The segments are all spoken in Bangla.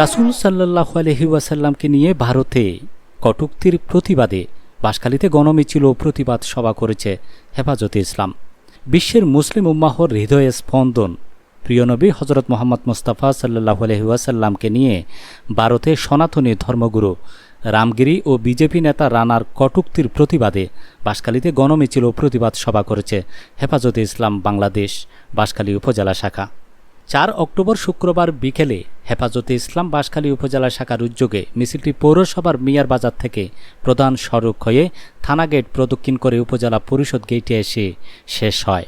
রাসুল সাল্লাহ আলহি ওয়াসাল্লামকে নিয়ে ভারতে কটুক্তির প্রতিবাদে বাসখালীতে গণমিছিল প্রতিবাদ সভা করেছে হেফাজতে ইসলাম। বিশ্বের মুসলিম উম্মাহর হৃদয়ে স্পন্দন। প্রিয়নবী হজরত মোহাম্মদ মুস্তাফা সাল্লাহ আলহি ওয়াসাল্লামকে নিয়ে ভারতে সনাতনী ধর্মগুরু রামগিরি ও বিজেপি নেতা রানার কটুক্তির প্রতিবাদে বাসখালীতে গণমিছিল প্রতিবাদ সভা করেছে হেফাজতে ইসলাম বাংলাদেশ বাসখালী উপজেলা শাখা। চার অক্টোবর শুক্রবার বিকেলে হেফাজতে ইসলাম বাঁশখালী উপজেলা শাখার উদ্যোগে মিছিলটি পৌরসভার মিয়ার বাজার থেকে প্রধান সড়ক হয়ে থানা গেট প্রদক্ষিণ করে উপজেলা পরিষদ গেটে এসে শেষ হয়।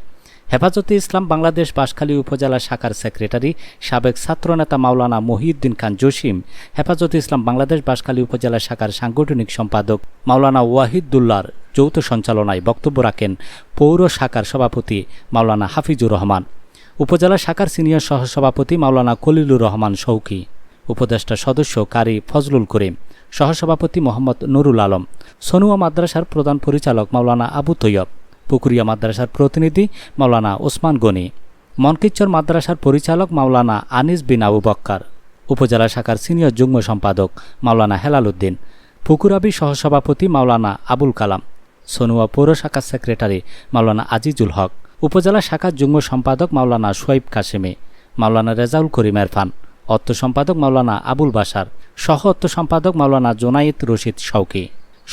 হেফাজতে ইসলাম বাংলাদেশ বাঁশখালী উপজেলা শাখার সেক্রেটারি সাবেক ছাত্রনেতা মাওলানা মহিউদ্দিন খান জসিম, হেফাজতে ইসলাম বাংলাদেশ বাঁশখালী উপজেলা শাখার সাংগঠনিক সম্পাদক মাওলানা ওয়াহিদুল্লার যৌথ সঞ্চালনায় বক্তব্য রাখেন পৌর শাখার সভাপতি মাওলানা হাফিজুর রহমান। উপজেলা শাখার সিনিয়র সহসভাপতি মাওলানা কলিলুর রহমান শৌকি, উপদেষ্টা সদস্য কারি ফজলুল করিম, সহসভাপতি মোহাম্মদ নুরুল আলম, সনুয়া মাদ্রাসার প্রধান পরিচালক মাওলানা আবু তৈয়ব, পুকুরিয়া মাদ্রাসার প্রতিনিধি মাওলানা ওসমান গনি মনকিচ্চর মাদ্রাসার পরিচালক মাওলানা আনিস বিন আবু বক্কার, উপজেলা শাখার সিনিয়র যুগ্ম সম্পাদক মাওলানা হেলাল উদ্দিন, পুকুরাবি সহসভাপতি মাওলানা আবুল কালাম, সনুয়া পৌর শাখার সেক্রেটারি মাওলানা আজিজুল হক উপজেলা শাখার যুগ্ম সম্পাদক মাওলানা সোয়াইব কাশেমি মাওলানা রেজাউল করিম এরফান, অর্থ সম্পাদক মাওলানা আবুল বাসার সহ অর্থ সম্পাদক মাওলানা জোনায়েত রশিদ শৌকি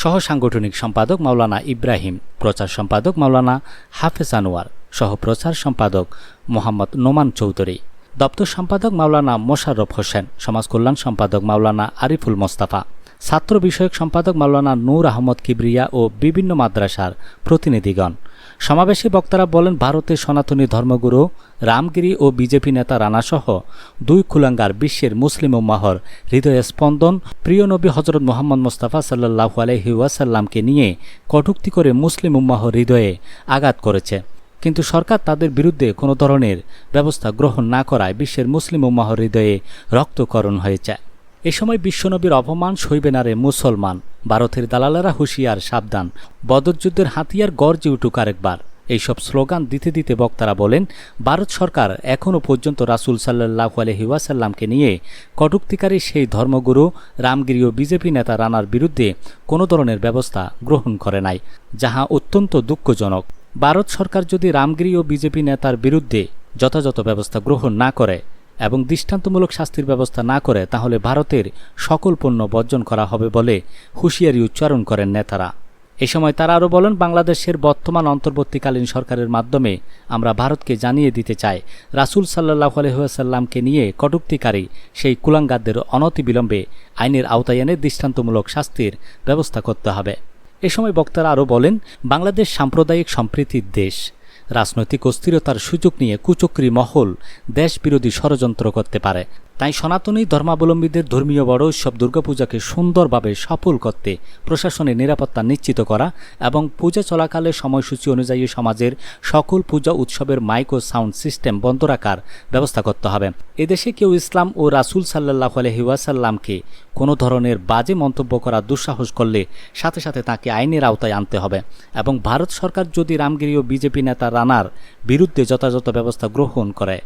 সহ সাংগঠনিক সম্পাদক মাওলানা ইব্রাহিম, প্রচার সম্পাদক মাওলানা হাফেজ আনোয়ার, সহ প্রচার সম্পাদক মোহাম্মদ নোমান চৌধুরী, দপ্তর সম্পাদক মাওলানা মোশাররফ হোসেন, সমাজ কল্যাণ সম্পাদক মাওলানা আরিফুল মোস্তাফা ছাত্র বিষয়ক সম্পাদক মাওলানা নূর আহমদ কিবরিয়া ও বিভিন্ন মাদ্রাসার প্রতিনিধিগণ। সমাবেশে বক্তারা বলেন, ভারতের সনাতনী ধর্মগুরু রামগিরি ও বিজেপি নেতা রানাসহ দুই কুলাঙ্গার বিশ্বের মুসলিম উম্মাহর হৃদয়ে স্পন্দন প্রিয় নবী হজরত মোহাম্মদ মোস্তাফা সাল্লাহ আলহি ওয়াসাল্লামকে নিয়ে কটুক্তি করে মুসলিম উম্মাহর হৃদয়ে আঘাত করেছে। কিন্তু সরকার তাদের বিরুদ্ধে কোনো ধরনের ব্যবস্থা গ্রহণ না করায় বিশ্বের মুসলিম উম্মাহর হৃদয়ে রক্তকরণ হয়েছে। এ সময় বিশ্বনবীর অপমান সইবে না রে মুসলমান। ভারতের দালালেরা হুঁশিয়ার, সাবধান। বদরযুদ্ধের হাতিয়ার গর্জে উঠুক আরেকবার। এইসব স্লোগান দিতে দিতে বক্তারা বলেন, ভারত সরকার এখনও পর্যন্ত রাসুল সাল্লাহ আলহিউসাল্লামকে নিয়ে কটুক্তিকারী সেই ধর্মগুরু, রামগিরি ও বিজেপি নেতা রানার বিরুদ্ধে কোনো ধরনের ব্যবস্থা গ্রহণ করে নাই, যাহা অত্যন্ত দুঃখজনক। ভারত সরকার যদি রামগিরি ও বিজেপি নেতার বিরুদ্ধে যথাযথ ব্যবস্থা গ্রহণ না করে এবং দৃষ্টান্তমূলক শাস্তির ব্যবস্থা না করে তাহলে ভারতের সকল পণ্য বর্জন করা হবে বলে হুঁশিয়ারি উচ্চারণ করেন নেতারা। এ সময় তারা আরও বলেন, বাংলাদেশের বর্তমান অন্তর্বর্তীকালীন সরকারের মাধ্যমে আমরা ভারতকে জানিয়ে দিতে চাই, রাসুল সাল্লাহ আলহিহাসাল্লামকে নিয়ে কটুক্তিকারী সেই কুলাঙ্গারদের অনতিবিলম্বে আইনের আওতায় এনে দৃষ্টান্তমূলক শাস্তির ব্যবস্থা করতে হবে। এ সময় বক্তারা আরও বলেন, বাংলাদেশ সাম্প্রদায়িক সম্প্রীতির দেশ। রাজনৈতিক অস্থিরতার সুযোগ নিয়ে কুচক্রী মহল দেশবিরোধী ষড়যন্ত্র করতে পারে। তাই সনাতনী ধর্মাবলম্বীদের ধর্মীয় বড় উৎসব দুর্গাপূজাকে সুন্দরভাবে সফল করতে প্রশাসনের নিরাপত্তা নিশ্চিত করা এবং পূজা চলাকালে সময়সূচি অনুযায়ী সমাজের সকল পূজা উৎসবের মাইক ও সাউন্ড সিস্টেম বন্ধ রাখার ব্যবস্থা করতে হবে। এদেশে কেউ ইসলাম ও রাসুল সাল্লাহ আলহিউসাল্লামকে কোনো ধরনের বাজে মন্তব্য করা দুঃসাহস করলে সাথে সাথে তাকে আইনের আওতায় আনতে হবে এবং ভারত সরকার যদি রামগিরি ও বিজেপি নেতা রানার বিরুদ্ধে যথাযথ ব্যবস্থা গ্রহণ করে।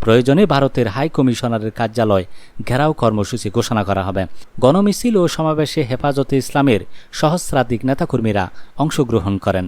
প্রয়োজনে ভারতের হাই কমিশনারের কার্যালয় ঘেরাও কর্মসূচি ঘোষণা করা হবে। গণমিছিল ও সমাবেশে হেফাজতে ইসলামের সহস্রাধিক নেতাকর্মীরা অংশগ্রহণ করেন।